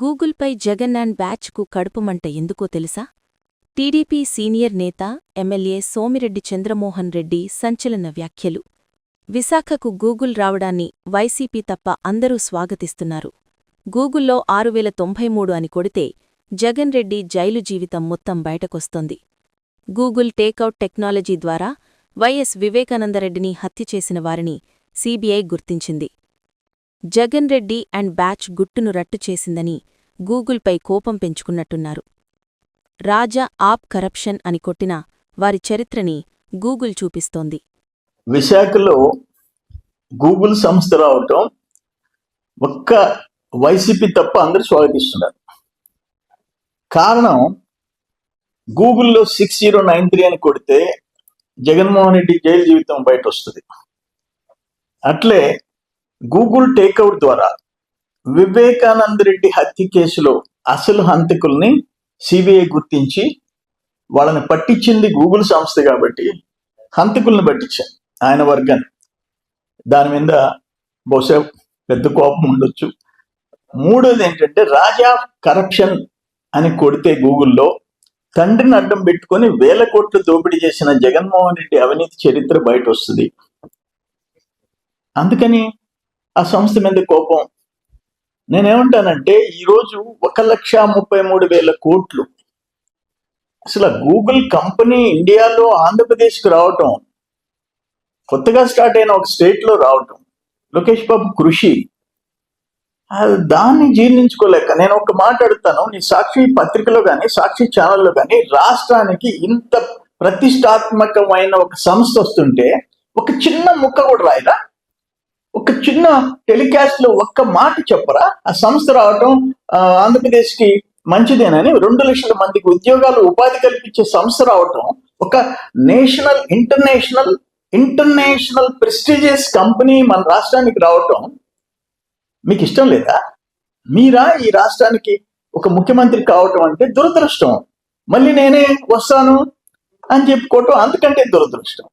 గూగుల్పై Jagan and బ్యాచ్కు కడుపుమంట ఎందుకో తెలుసా? టీడీపీ సీనియర్ నేత ఎమ్మెల్యే సోమిరెడ్డి చంద్రమోహన్ రెడ్డి సంచలన వ్యాఖ్యలు. విశాఖకు గూగుల్ రావడాన్ని వైసీపీ తప్ప అందరూ స్వాగతిస్తున్నారు. గూగుల్లో ఆరు వేల తొంభై మూడు అని కొడితే జగన్ రెడ్డి జైలు జీవితం మొత్తం బయటకొస్తోంది. గూగుల్ టేకౌట్ టెక్నాలజీ ద్వారా వైఎస్ వివేకానందరెడ్డిని హత్య చేసిన వారిని సీబీఐ గుర్తించింది. జగన్ రెడ్డి అండ్ బ్యాచ్ గుట్టును రట్టు చేసిందని గూగుల్పై కోపం పెంచుకున్నట్టున్నారు. రాజా ఆప్ కరప్షన్ అని కొట్టిన వారి చరిత్రని గూగుల్ చూపిస్తోంది. విశాఖలో గూగుల్ సంస్థ రావటం ఒక్క వైసీపీ తప్ప అందరూ స్వాగతిస్తున్నారు. కారణం గూగుల్లో సిక్స్ జీరో నైన్ త్రీ అని కొడితే జగన్మోహన్ రెడ్డి జైలు జీవితం బయట వస్తుంది అట్లే గూగుల్ టేక్అవుట్ ద్వారా వివేకానంద రెడ్డి హత్య కేసులో అసలు హంతకుల్ని సిబిఐ గుర్తించి వాళ్ళని పట్టించింది గూగుల్ సంస్థ కాబట్టి హంతకుల్ని పట్టించారు ఆయన వర్గాన్ని. దాని మీద బహుశా పెద్ద కోపం ఉండొచ్చు. మూడోది ఏంటంటే రాజా కరప్షన్ అని కొడితే గూగుల్లో తండ్రిని అడ్డం పెట్టుకొని వేల కోట్లు దోపిడీ చేసిన జగన్మోహన్ రెడ్డి అవినీతి చరిత్ర బయట వస్తుంది అందుకని ఆ సంస్థ మీద కోపం. నేనేమంటానంటే ఈరోజు ఒక లక్ష ముప్పై మూడు వేల కోట్లు. అసలు గూగుల్ కంపెనీ ఇండియాలో ఆంధ్రప్రదేశ్కి రావటం కొత్తగా స్టార్ట్ అయిన ఒక స్టేట్లో రావటం లోకేష్ బాబు కృషి దాన్ని జీర్ణించుకోలేక నేను ఒక మాట్లాడుతాను నీ సాక్షి పత్రికలో కానీ సాక్షి ఛానల్లో కానీ రాష్ట్రానికి ఇంత ప్రతిష్టాత్మకమైన ఒక సంస్థ వస్తుంటే ఒక చిన్న ముక్క కూడా రాయరా? ఒక చిన్న టెలికాస్ట్లో ఒక్క మాట చెప్పరా? ఆ సంస్థ రావటం ఆ, ఆంధ్రప్రదేశ్కి మంచిదేనని రెండు లక్షల మందికి ఉద్యోగాలు ఉపాధి కల్పించే సంస్థ రావటం ఒక national international international prestigious company మన రాష్ట్రానికి రావటం మీకు ఇష్టం లేదా? మీరా ఈ రాష్ట్రానికి ఒక ముఖ్యమంత్రి కావటం అంటే దురదృష్టం. మళ్ళీ నేనే వస్తాను అని చెప్పుకోవటం అంతకంటే దురదృష్టం.